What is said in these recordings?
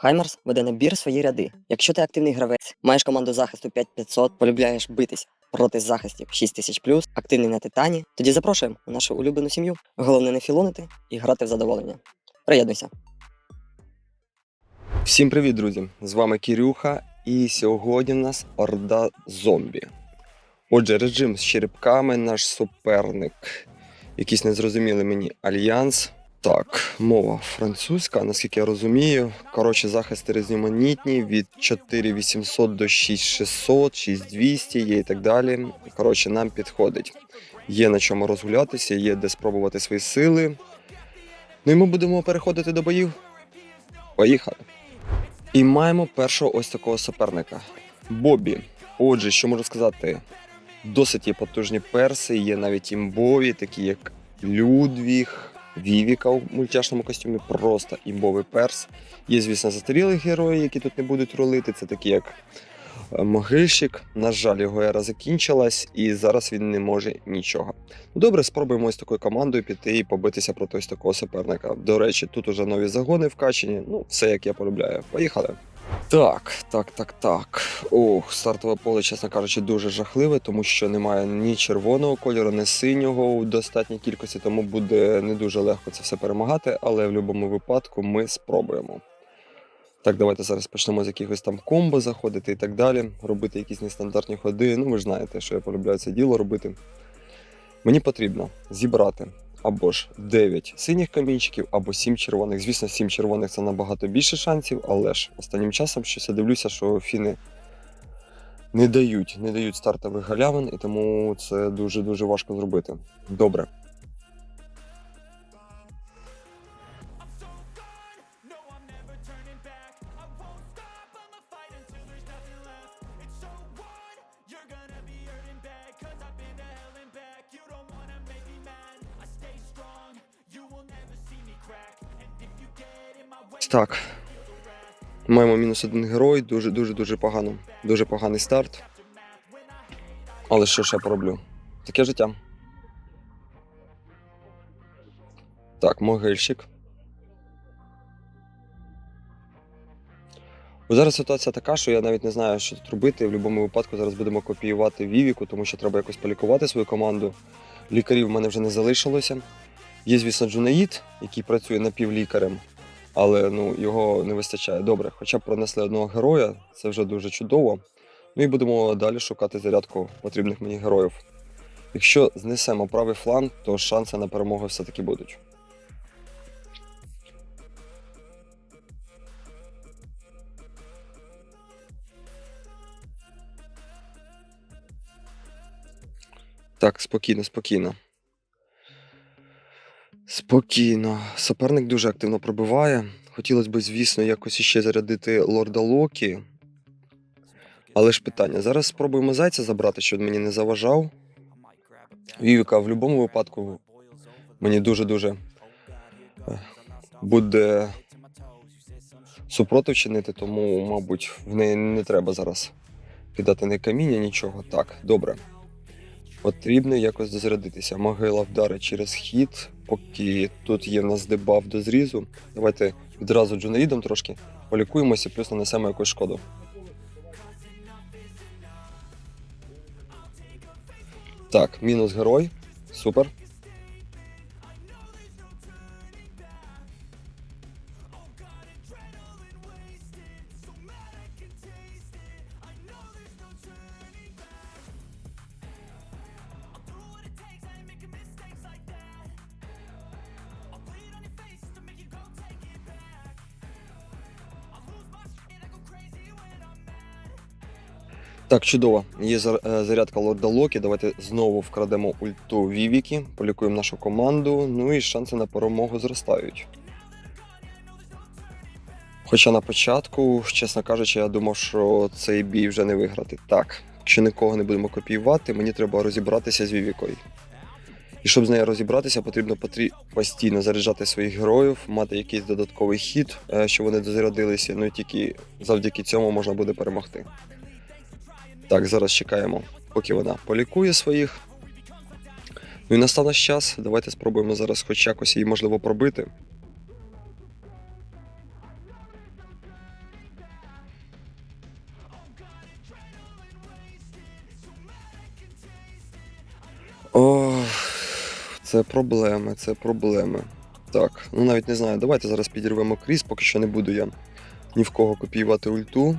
Хаймарс веде набір в свої ряди. Якщо ти активний гравець, маєш команду захисту 5500, полюбляєш битись проти захистів 6000 активний на титані, тоді запрошуємо у нашу улюблену сім'ю. Головне не філонити і грати в задоволення. Приєднуйся. Всім привіт, друзі! З вами Кірюха, і сьогодні в нас орда зомбі. Отже, режим з черепками, наш суперник. Якийсь незрозумілий мені альянс. Так, мова французька, наскільки я розумію. Коротше, захисти різноманітні від 4800 до 6600, 6200 є і так далі. Коротше, нам підходить. Є на чому розгулятися, є де спробувати свої сили. Ну і ми будемо переходити до боїв. Поїхали! І маємо першого ось такого суперника Бобі. Отже, що можу сказати? Досить є потужні перси, є навіть імбові, такі як Людвіг, Вівіка у мультяшному костюмі, просто імбовий перс. Є, звісно, застарілі герої, які тут не будуть рулити. Це такі як е, Могильщик. На жаль, його ера закінчилась, і зараз він не може нічого. Добре, спробуємо ось такою командою піти і побитися проти ось такого суперника. До речі, тут уже нові загони вкачені. Ну, все як я полюбляю. Поїхали. Так, так, так, так. Ох, стартове поле, чесно кажучи, дуже жахливе, тому що немає ні червоного кольору, ні синього у достатній кількості, тому буде не дуже легко це все перемагати, але в будь-якому випадку ми спробуємо. Так, давайте зараз почнемо з якихось там комбо заходити і так далі, робити якісь нестандартні ходи. Ну, ви ж знаєте, що я полюбляю це діло робити. Мені потрібно зібрати або ж 9 синіх камінчиків, або 7 червоних. Звісно, 7 червоних це набагато більше шансів, але ж останнім часом щось я дивлюся, що фіни не дають, не дають стартових галявин, і тому це дуже-дуже важко зробити. Добре. Так. Маємо мінус один герой, дуже дуже дуже погано. Дуже поганий старт. Але що ж я пороблю? Таке життя. Так, могильщик. Ось Зараз ситуація така, що я навіть не знаю, що тут робити. В будь-якому випадку зараз будемо копіювати Вівіку, тому що треба якось полікувати свою команду. Лікарів в мене вже не залишилося. Є, звісно, Джунаїд, який працює напівлікарем, але ну, його не вистачає. Добре, хоча б пронесли одного героя, це вже дуже чудово. Ну і будемо далі шукати зарядку потрібних мені героїв. Якщо знесемо правий фланг, то шанси на перемогу все-таки будуть. Так, спокійно, спокійно. Спокійно. Суперник дуже активно пробиває. Хотілося б, звісно, якось іще зарядити лорда Локі. Але ж питання. Зараз спробуємо зайця забрати, щоб мені не заважав. Вівіка в будь-якому випадку мені дуже-дуже е, буде супротив чинити, тому, мабуть, в неї не треба зараз кидати ні каміння, нічого. Так, добре. Потрібно якось дозарядитися. Могила вдарить через хід, поки тут є в нас дебаф до зрізу. Давайте відразу джунаїдом трошки полікуємося, плюс нанесемо якусь шкоду. Так, мінус герой. Супер. Так, чудово. Є е, зарядка лорда Локі. Давайте знову вкрадемо ульту Вівіки, полікуємо нашу команду. Ну і шанси на перемогу зростають. Хоча на початку, чесно кажучи, я думав, що цей бій вже не виграти. Так, якщо нікого не будемо копіювати, мені треба розібратися з Вівікою. І щоб з нею розібратися, потрібно постійно заряджати своїх героїв, мати якийсь додатковий хід, е, щоб вони дозарядилися. Ну і тільки завдяки цьому можна буде перемогти. Так, зараз чекаємо, поки вона полікує своїх. Ну і настав наш час. Давайте спробуємо зараз хоч якось її можливо пробити. Ох, це проблеми, це проблеми. Так, ну навіть не знаю. Давайте зараз підірвемо кріс, поки що не буду я ні в кого копіювати ульту.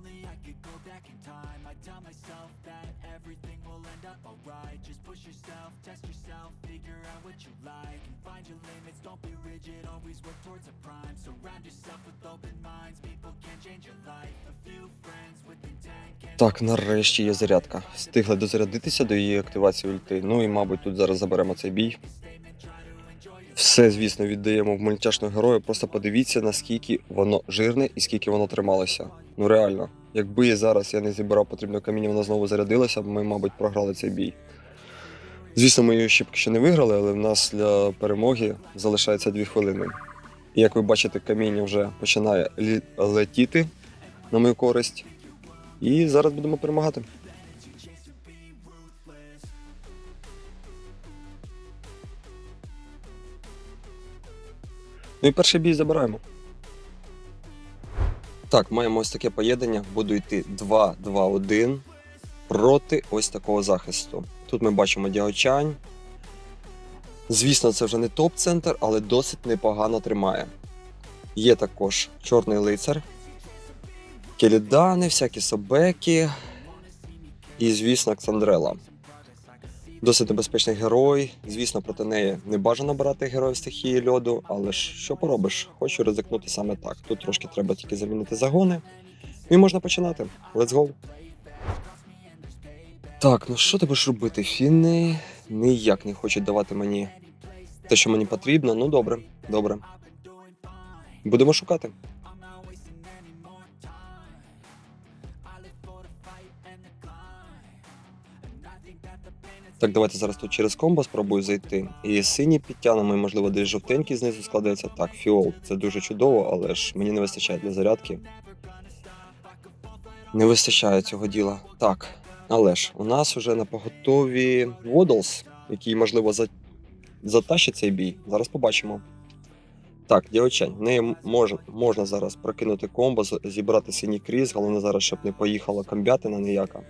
Only I could go back in time I'd tell myself that everything will end up alright Just push yourself, test yourself, figure out what you like And find your limits, don't be rigid, always work towards a prime Surround yourself with open minds, people can change your life A few friends with intent can Так, нарешті є зарядка. Встигли дозарядитися до її активації ульти. Ну і, мабуть, тут зараз заберемо цей бій. Все, звісно, віддаємо в мультяшного героя. Просто подивіться, наскільки воно жирне і скільки воно трималося. Ну реально, якби зараз я не зібрав потрібне каміння, воно знову зарядилося, ми, мабуть, програли цей бій. Звісно, ми її ще поки що не виграли, але в нас для перемоги залишається дві хвилини. І як ви бачите, каміння вже починає летіти на мою користь. І зараз будемо перемагати. Ну і перший бій забираємо. Так, маємо ось таке поєднання. Буду йти 2-2-1 проти ось такого захисту. Тут ми бачимо Діочань. Звісно, це вже не топ-центр, але досить непогано тримає. Є також чорний лицар, келідани, всякі собеки. І, звісно, Ксандрела. Досить небезпечний герой. Звісно, проти неї не бажано брати героїв стихії льоду, але ж що поробиш? Хочу ризикнути саме так. Тут трошки треба тільки замінити загони. І можна починати. Let's go! Так, ну що ти будеш робити? Фіни ніяк не хочуть давати мені те, що мені потрібно. Ну добре, добре. Будемо шукати. Так, давайте зараз тут через комбо спробую зайти. І сині підтягнемо, і, можливо, десь жовтенький знизу складеться. Так, фіол. Це дуже чудово, але ж мені не вистачає для зарядки. Не вистачає цього діла. Так, але ж у нас вже на поготові Waddles, який, можливо, за... затащить цей бій. Зараз побачимо. Так, дівчань, в неї можна, можна зараз прокинути комбо, зібрати синій кріс. Головне зараз, щоб не поїхала комбятина ніяка.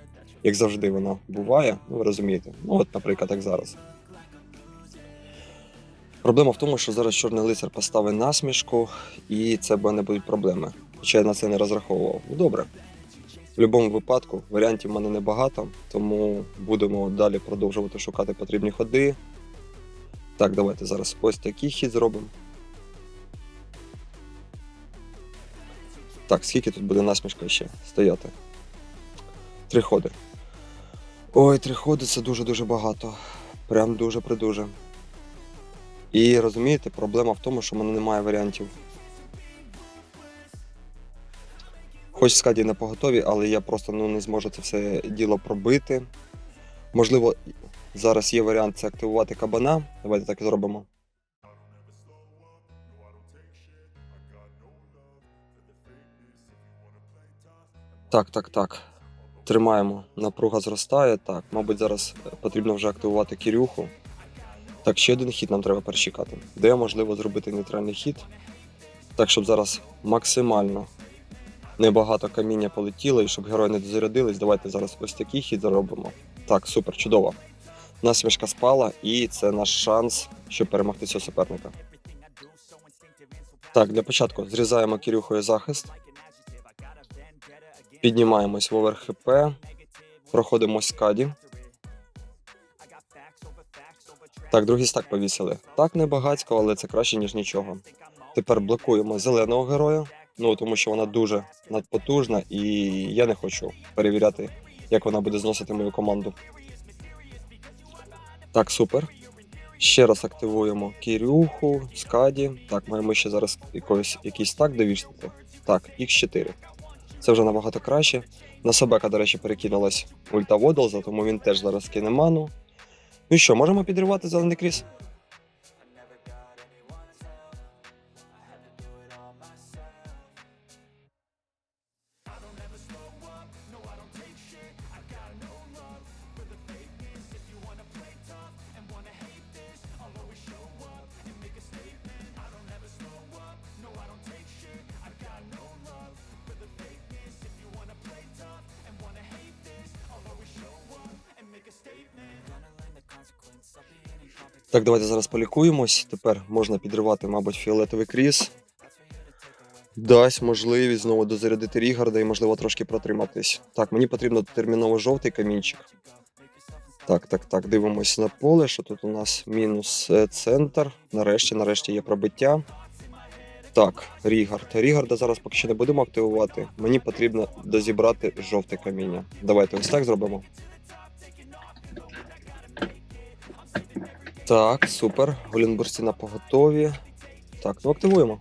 Як завжди вона буває, ну ви розумієте. Ну, от, наприклад, як зараз. Проблема в тому, що зараз чорний лицар поставить насмішку, і це в мене будуть проблеми. Хоча я на це не розраховував. Ну добре. В будь-якому випадку варіантів в мене небагато, тому будемо далі продовжувати шукати потрібні ходи. Так, давайте зараз ось такий хід зробимо. Так, скільки тут буде насмішка ще стояти? Три ходи. Ой, три ходи це дуже-дуже багато. Прям дуже-придуже. І розумієте, проблема в тому, що в мене немає варіантів. Хоч скаді на поготові, але я просто ну, не зможу це все діло пробити. Можливо, зараз є варіант це активувати кабана. Давайте так і зробимо. Так, так, так. Тримаємо. Напруга зростає. Так, мабуть, зараз е, потрібно вже активувати Кірюху. Так, ще один хід нам треба перечекати. Де можливо зробити нейтральний хід. Так, щоб зараз максимально небагато каміння полетіло і щоб герої не дозарядились. Давайте зараз ось такий хід зробимо. Так, супер, чудово. Насмішка спала, і це наш шанс, щоб перемогти цього суперника. Так, для початку зрізаємо Кірюхою захист. Піднімаємось в овер ХП, проходимо скаді. Так, другий стак повісили. Так, не багацько, але це краще, ніж нічого. Тепер блокуємо зеленого героя, ну тому що вона дуже надпотужна, і я не хочу перевіряти, як вона буде зносити мою команду. Так, супер. Ще раз активуємо Кірюху, Скаді. Так, маємо ще зараз якийсь, якийсь стак довішати. Так, Х4. Це вже набагато краще. На Собека, до речі, перекинулась ульта Водолза, тому він теж зараз кине ману. Ну і що, можемо підривати зелений кріс? Так, давайте зараз полікуємось. Тепер можна підривати, мабуть, фіолетовий кріс. Дасть можливість знову дозарядити Рігарда і, можливо, трошки протриматись. Так, мені потрібно терміново жовтий камінчик. Так, так, так, дивимось на поле, що тут у нас мінус е, центр. Нарешті, нарешті є пробиття. Так, Рігард. Рігарда зараз поки що не будемо активувати. Мені потрібно дозібрати жовте каміння. Давайте ось так зробимо. Так, супер. Голінбурсті на поготові. Так, ну активуємо.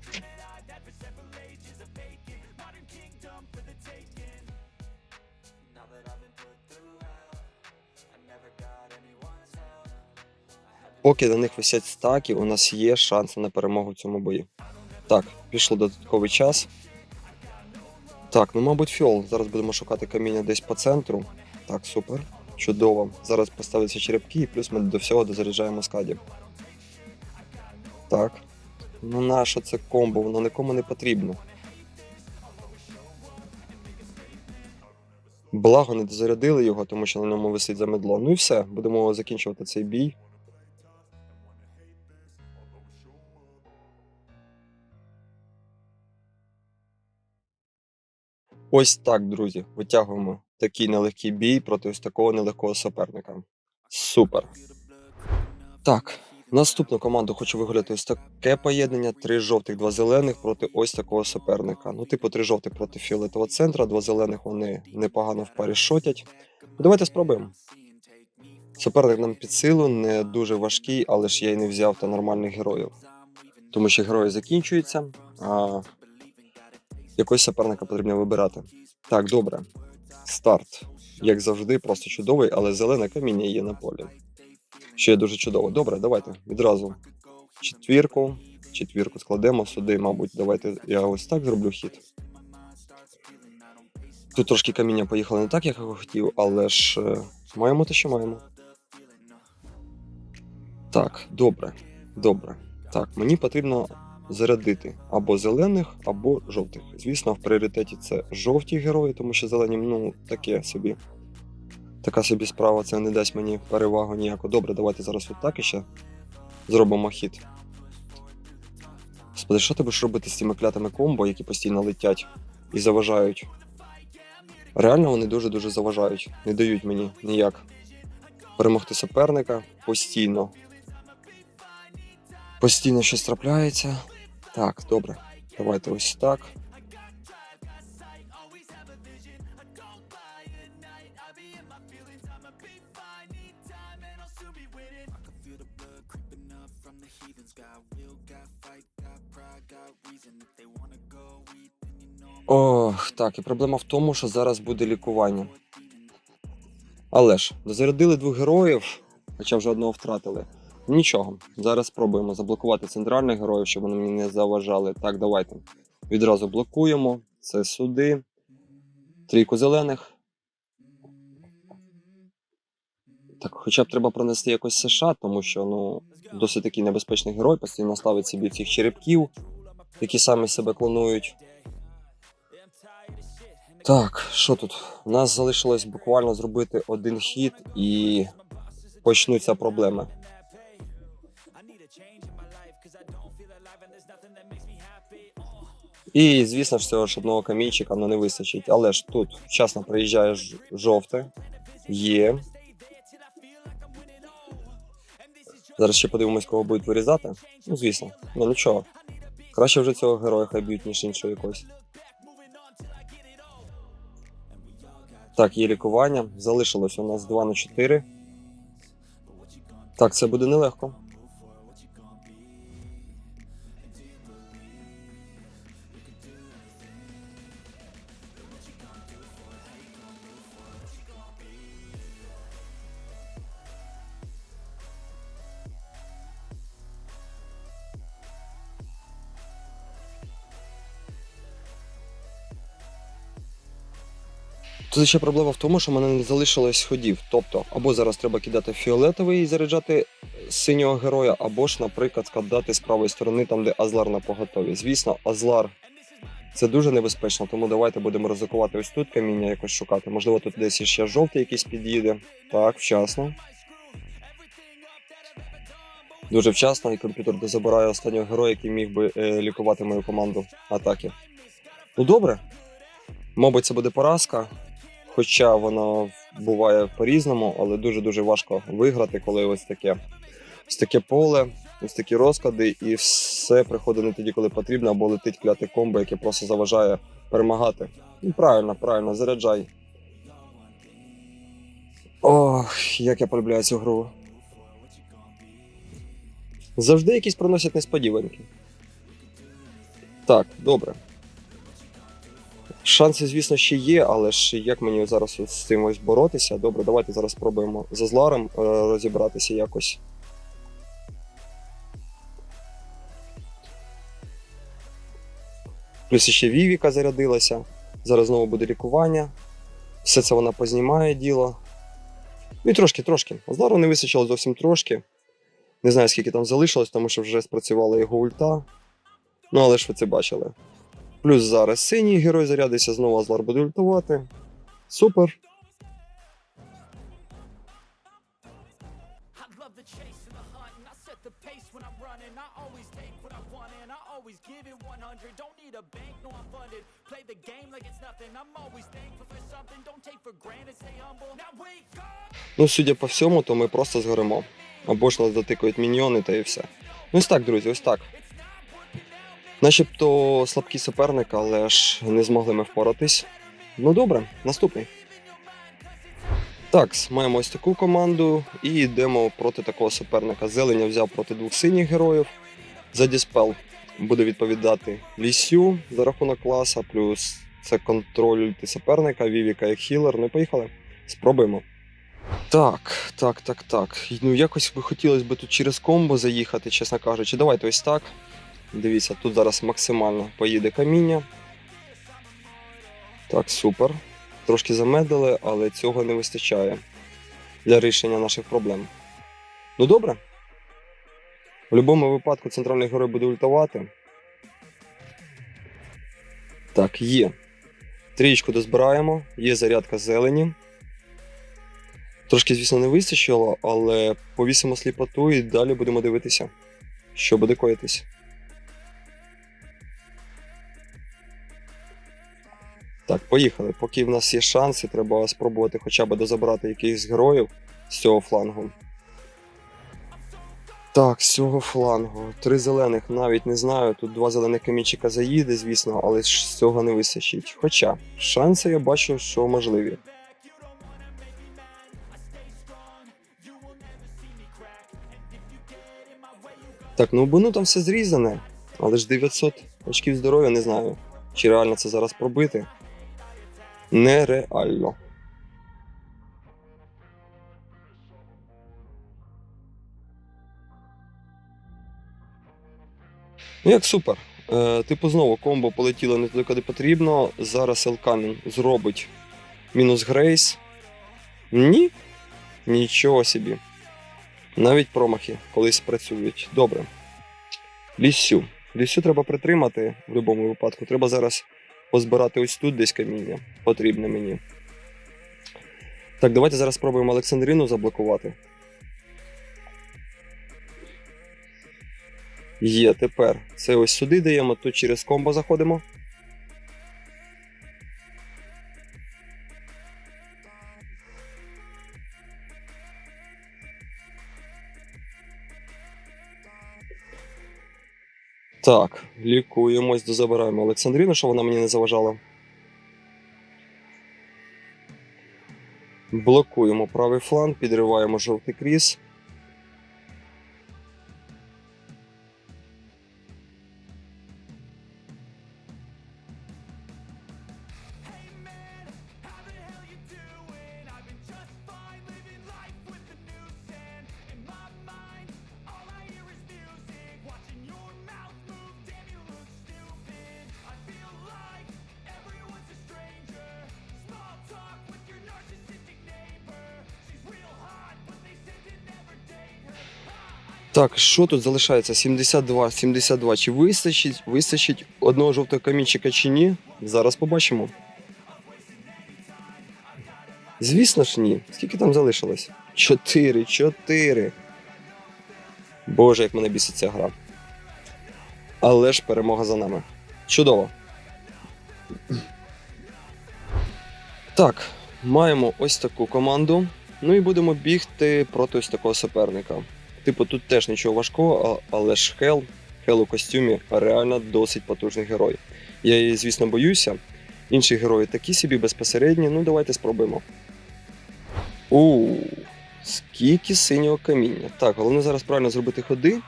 Поки на них висять стаки, у нас є шанси на перемогу в цьому бої. Так, пішло додатковий час. Так, ну мабуть, фіол. Зараз будемо шукати каміння десь по центру. Так, супер. Чудово. Зараз поставляться черепки, і плюс ми до всього дозаряджаємо скаді. Так. Ну наше це комбо, воно нікому не потрібно. Благо не дозарядили його, тому що на ньому висить замедло. Ну і все, будемо закінчувати цей бій. Ось так, друзі, витягуємо такий нелегкий бій проти ось такого нелегкого суперника. Супер. Так, наступну команду хочу вигуляти ось таке поєднання: три жовтих, два зелених проти ось такого суперника. Ну, типу, три жовтих проти фіолетового центра, два зелених вони непогано в парі шотять. Давайте спробуємо. Суперник нам під силу, не дуже важкий, але ж я й не взяв та нормальних героїв. Тому що герої закінчуються, а якогось суперника потрібно вибирати. Так, добре. Старт. Як завжди, просто чудовий, але зелене каміння є на полі. Що є дуже чудово. Добре, давайте відразу четвірку. Четвірку складемо сюди, мабуть, давайте я ось так зроблю хід. Тут трошки каміння поїхало не так, як я хотів, але ж е, маємо те, що маємо. Так, добре, добре. Так, мені потрібно зарядити або зелених, або жовтих. Звісно, в пріоритеті це жовті герої, тому що зелені, ну, таке собі. Така собі справа, це не дасть мені перевагу ніяку. Добре, давайте зараз отак іще зробимо хід. Господи, що ти будеш робити з цими клятими комбо, які постійно летять і заважають? Реально вони дуже-дуже заважають, не дають мені ніяк перемогти суперника постійно. Постійно щось трапляється. Так, добре. Давайте ось так. Ох, так, і проблема в тому, що зараз буде лікування. Але ж, дозарядили двох героїв, хоча вже одного втратили. Нічого, зараз спробуємо заблокувати центральних героїв, щоб вони мені не заважали. Так, давайте. Відразу блокуємо. Це сюди. Трійку зелених. Так, хоча б треба пронести якось США, тому що ну, досить такий небезпечний герой, постійно ставить собі цих черепків, які самі себе клонують. Так, що тут? У нас залишилось буквально зробити один хід і почнуться проблеми. І, звісно ж, цього ж одного камінчика ну, не вистачить. Але ж тут вчасно приїжджає жовте. Є. Зараз ще подивимось, кого будуть вирізати. Ну, звісно, ну нічого. Краще вже цього героя хай б'ють, ніж іншого якогось. Так, є лікування. Залишилось у нас 2 на 4. Так, це буде нелегко. Тут ще проблема в тому, що в мене не залишилось ходів. Тобто, або зараз треба кидати фіолетовий і заряджати синього героя, або ж, наприклад, складати з правої сторони, там, де Азлар на поготові. Звісно, Азлар це дуже небезпечно, тому давайте будемо ризикувати ось тут каміння якось шукати. Можливо, тут десь ще жовтий якийсь під'їде. Так, вчасно. Дуже вчасно, і комп'ютер дозабирає останнього героя, який міг би е, лікувати мою команду атаки. Ну добре. Мабуть, це буде поразка. Хоча воно буває по-різному, але дуже-дуже важко виграти, коли ось таке, ось таке поле, ось такі розклади, і все приходить не тоді, коли потрібно, або летить кляте комбо, яке просто заважає перемагати. Ну, правильно, правильно, заряджай. Ох, як я полюбляю цю гру. Завжди якісь приносять несподіванки. Так, добре. Шанси, звісно, ще є, але ж як мені зараз з цим ось боротися? Добре, давайте зараз спробуємо з Азларом е, розібратися якось. Плюс ще Вівіка зарядилася. Зараз знову буде лікування. Все це вона познімає діло. Ну і трошки, трошки. Азлару не вистачило зовсім трошки. Не знаю, скільки там залишилось, тому що вже спрацювала його ульта. Ну, але ж ви це бачили. Плюс зараз синій герой зарядиться, знову Азлар буде ультувати. Супер. I love the chase and the hunt, and I set the pace when I'm running. I always take what I want, and I always give it 100. Don't need a bank, no, I'm funded. Play the game like it's nothing. I'm always thankful for something. Don't take for granted, stay humble. Now wake up! Ну, судя по всьому, то ми просто згоримо. Або ж нас дотикають міньйони та і все. Ну ось так, друзі, ось так. Начебто слабкий суперник, але ж не змогли ми впоратись. Ну добре, наступний. Так, маємо ось таку команду і йдемо проти такого суперника. Зеленя взяв проти двох синіх героїв. За Діспел буде відповідати Лісю за рахунок класа, плюс це контроль суперника, Вівіка як хілер. Ну поїхали. Спробуємо. Так, так, так, так. Ну якось би хотілося б тут через комбо заїхати, чесно кажучи. Давайте ось так. Дивіться, тут зараз максимально поїде каміння. Так, супер. Трошки замедлили, але цього не вистачає для рішення наших проблем. Ну добре. В будь-якому випадку центральний герой буде ультувати. Так, є. Трієчку дозбираємо, є зарядка зелені. Трошки, звісно, не вистачило, але повісимо сліпоту і далі будемо дивитися, що буде коїтись. Так, поїхали. Поки в нас є шанси, треба спробувати хоча б дозабрати якихось героїв з цього флангу. Так, з цього флангу. Три зелених навіть не знаю. Тут два зелених камінчика заїде, звісно, але ж з цього не вистачить. Хоча шанси я бачу, що можливі. Так, ну бо ну там все зрізане, але ж 900 очків здоров'я не знаю, чи реально це зараз пробити. Нереально. Ну як супер. Е, типу знову комбо полетіло не туди, куди потрібно. Зараз Елкамін зробить мінус Грейс. Ні. Нічого собі. Навіть промахи колись працюють. Добре. Лісю. Лісю треба притримати в будь-якому випадку. Треба зараз позбирати ось тут десь каміння. Потрібне мені. Так, давайте зараз спробуємо Олександрину заблокувати. Є, тепер. Це ось сюди даємо, тут через комбо заходимо. Так, лікуємось, дозабираємо Олександріну, щоб вона мені не заважала. Блокуємо правий фланг, підриваємо жовтий кріс. Так, що тут залишається? 72, 72. Чи вистачить, вистачить одного жовтого камінчика чи ні? Зараз побачимо. Звісно ж ні. Скільки там залишилось? Чотири, чотири. Боже, як мене бісить ця гра. Але ж перемога за нами. Чудово. Так, маємо ось таку команду. Ну і будемо бігти проти ось такого суперника. Типу, тут теж нічого важкого, але ж Хел, Хел у костюмі реально досить потужний герой. Я її, звісно, боюся. Інші герої такі собі безпосередні. Ну, давайте спробуємо. У скільки синього каміння. Так, головне зараз правильно зробити ходи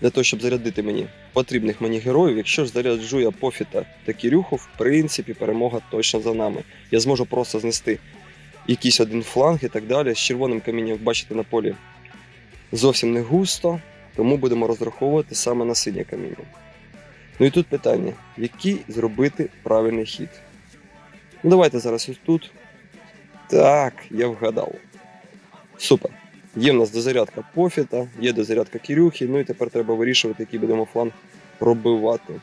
для того, щоб зарядити мені потрібних мені героїв. Якщо ж заряджу я пофіта та Кірюху, в принципі, перемога точно за нами. Я зможу просто знести якийсь один фланг і так далі. З червоним камінням, бачите на полі, зовсім не густо, тому будемо розраховувати саме на синє каміння. Ну і тут питання: який зробити правильний хід? Ну, давайте зараз ось тут. Так, я вгадав. Супер. Є в нас дозарядка пофіта, є дозарядка Кірюхи, ну і тепер треба вирішувати, який будемо фланг пробивати.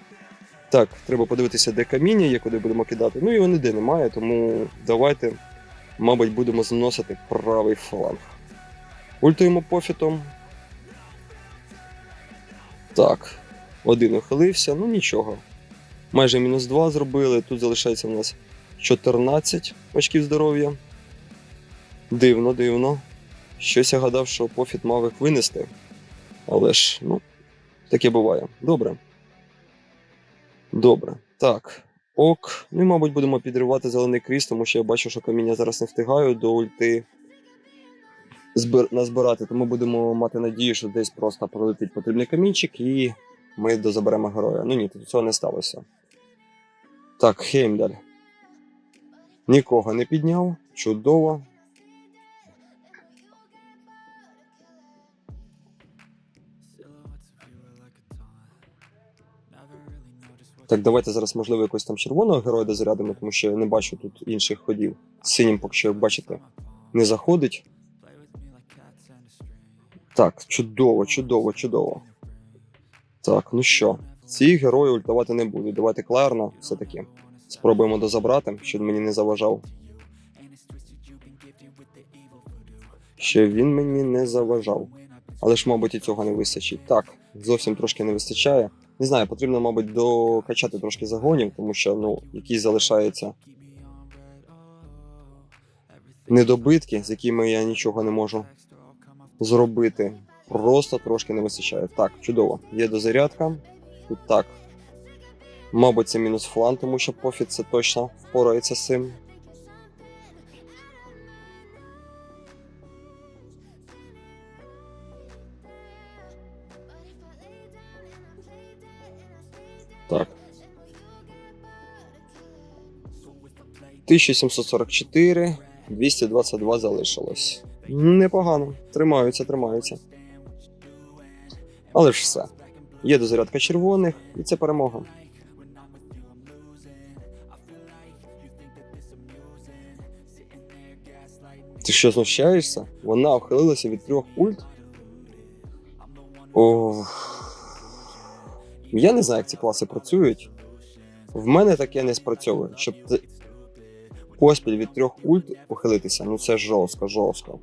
Так, треба подивитися, де каміння є, куди будемо кидати. Ну його ніде немає, тому давайте, мабуть, будемо зносити правий фланг. Ультуємо пофітом. Так, один ухилився, ну нічого. Майже мінус 2 зробили. Тут залишається у нас 14 очків здоров'я. Дивно, дивно. Щось я гадав, що пофіт мав їх винести. Але ж, ну, таке буває. Добре. Добре. Так. Ок. Ну і, мабуть, будемо підривати зелений кріс, тому що я бачу, що каміння зараз не встигаю до ульти. Назбирати. Тому будемо мати надію, що десь просто пролетить потрібний камінчик і ми дозаберемо героя. Ну ні, цього не сталося. Так, Хеймдаль. Нікого не підняв. Чудово. Так, давайте зараз, можливо, якось там червоного героя дозарядимо, тому що я не бачу тут інших ходів. Синім, поки що, як бачите, не заходить. Так, чудово, чудово, чудово. Так, ну що, ці герої ультувати не будуть. Давайте Кларна все-таки спробуємо дозабрати, щоб мені не заважав. Щоб він мені не заважав. Але ж, мабуть, і цього не вистачить. Так, зовсім трошки не вистачає. Не знаю, потрібно, мабуть, докачати трошки загонів, тому що ну, якісь залишаються недобитки, з якими я нічого не можу зробити. Просто трошки не вистачає. Так, чудово. Є дозарядка. Тут так. Мабуть, це мінус флан, тому що пофіт це точно впорається з цим. Так. 1744, 222 залишилось. Непогано. Тримаються, тримаються. Але ж все. Є дозарядка червоних, і це перемога. Ти що знущаєшся? Вона ухилилася від трьох ульт. О... Я не знаю, як ці класи працюють. В мене таке не спрацьовує. Щоб поспіль від трьох ульт ухилитися. Ну це жорстко, жорстко.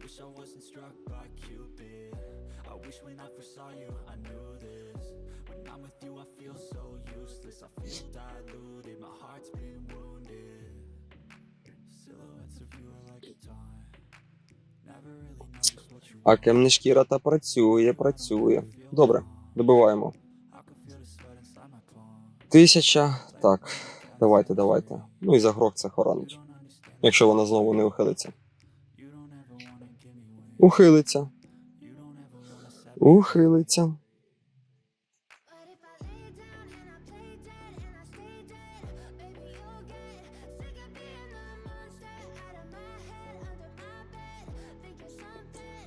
А кемнешкіра та працює, працює. Добре, добиваємо. Тисяча. Так, давайте, давайте. Ну і за грох це хоронить. Якщо вона знову не ухилиться. Ухилиться. Ухилиться.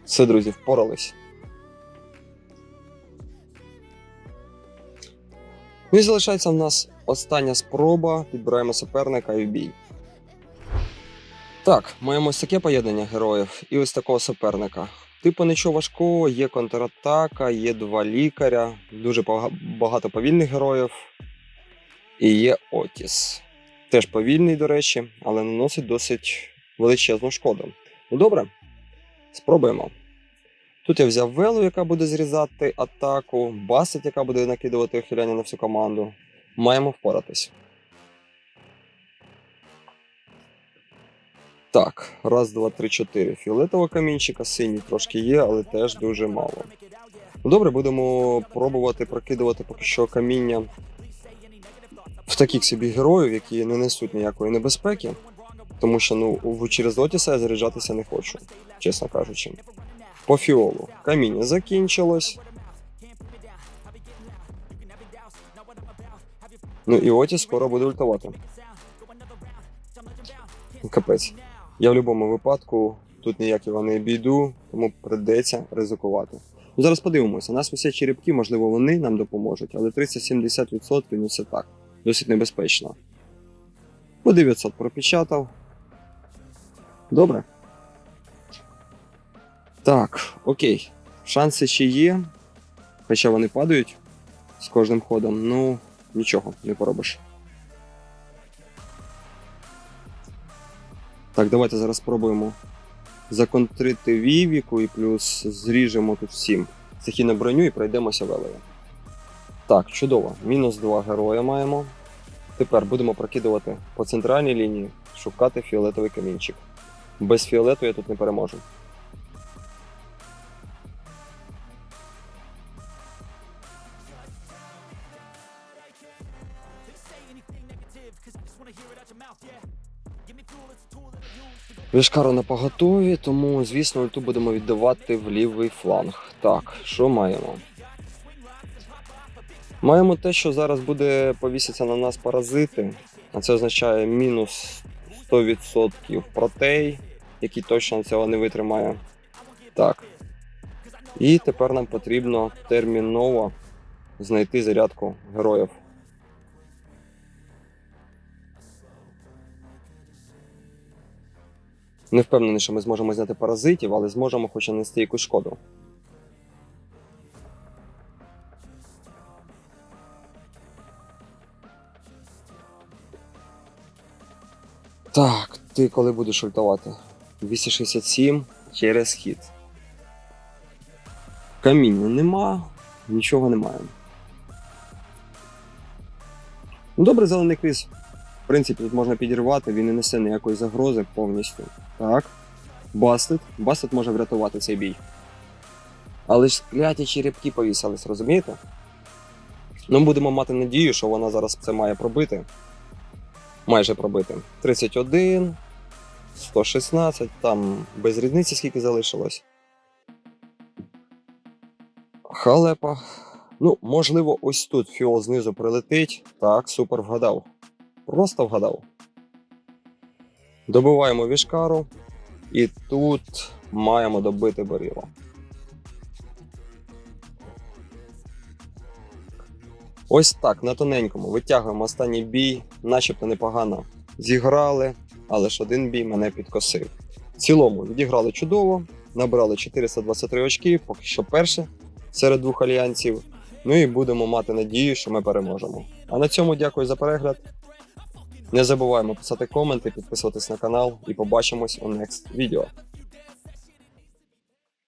Все, друзі, впорались. Ну і залишається в нас остання спроба. Підбираємо суперника і в бій. Так, маємо ось таке поєднання героїв і ось такого суперника. Типу нічого важкого, є контратака, є два лікаря, дуже багато повільних героїв. І є Отіс. Теж повільний, до речі, але наносить досить величезну шкоду. Ну добре, спробуємо. Тут я взяв Велу, яка буде зрізати атаку, Басет, яка буде накидувати ухиляння на всю команду. Маємо впоратись. Так, раз, два, три, чотири. Фіолетового камінчика, синій трошки є, але теж дуже мало. Ну, добре, будемо пробувати прокидувати поки що каміння в таких собі героїв, які не несуть ніякої небезпеки. Тому що ну, в- через Отіса я заряджатися не хочу, чесно кажучи. По фіолу. Каміння закінчилось. Ну і Отіс скоро буде ультувати. Капець. Я в будь-якому випадку тут ніяк його не обійду, тому придеться ризикувати. Ну, зараз подивимося. У нас висять черепки, можливо, вони нам допоможуть, але 370% ну це так. Досить небезпечно. По 900 пропечатав. Добре. Так, окей. Шанси ще є. Хоча вони падають з кожним ходом. Ну, нічого, не поробиш. Так, давайте зараз спробуємо законтрити Вівіку і плюс зріжемо тут всім стихійну броню і пройдемося велею. Так, чудово. Мінус два героя маємо. Тепер будемо прокидувати по центральній лінії, шукати фіолетовий камінчик. Без фіолету я тут не переможу. Вішкару на поготові, тому, звісно, ульту будемо віддавати в лівий фланг. Так, що маємо? Маємо те, що зараз буде повіситися на нас паразити, а це означає мінус 100% протей, який точно цього не витримає. Так. І тепер нам потрібно терміново знайти зарядку героїв. Не впевнений, що ми зможемо зняти паразитів, але зможемо хоч нанести якусь шкоду. Так, ти коли будеш ультувати? 267 через хід. Каміння нема, нічого немає. Ну, добре, зелений квіз. В принципі, тут можна підірвати, він не несе ніякої загрози повністю. Так. Бастет. Бастет може врятувати цей бій. Але ж кляті черепки повісились, розумієте? Ну, будемо мати надію, що вона зараз це має пробити. Майже пробити. 31, 116, там без різниці скільки залишилось. Халепа. Ну, можливо, ось тут фіол знизу прилетить. Так, супер вгадав. Просто вгадав. Добиваємо вішкару. І тут маємо добити Боріло. Ось так, на тоненькому витягуємо останній бій, начебто непогано зіграли, але ж один бій мене підкосив. В цілому відіграли чудово, набрали 423 очки, поки що перше серед двох альянсів. Ну і будемо мати надію, що ми переможемо. А на цьому дякую за перегляд. Не забуваємо писати коменти, підписуватись на канал і побачимось у next відео.